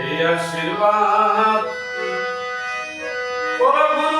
এই আশীর্বাদ। পরগুরু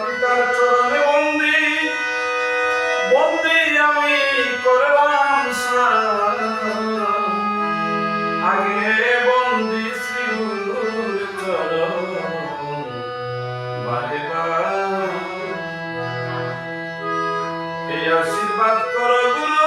আশীর্বাদ করো গুরু।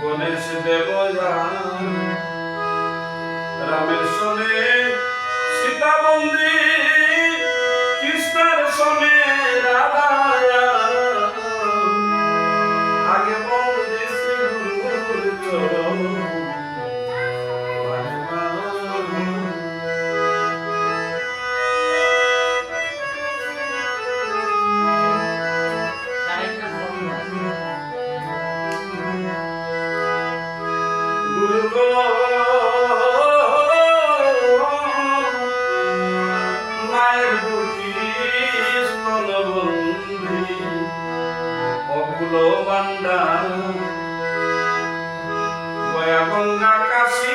গণেশ দেবযান রামের সনে সীতা মন্দির কৃষ্ণের সনে রাধা করল বান্ডা গঙ্গা কাশি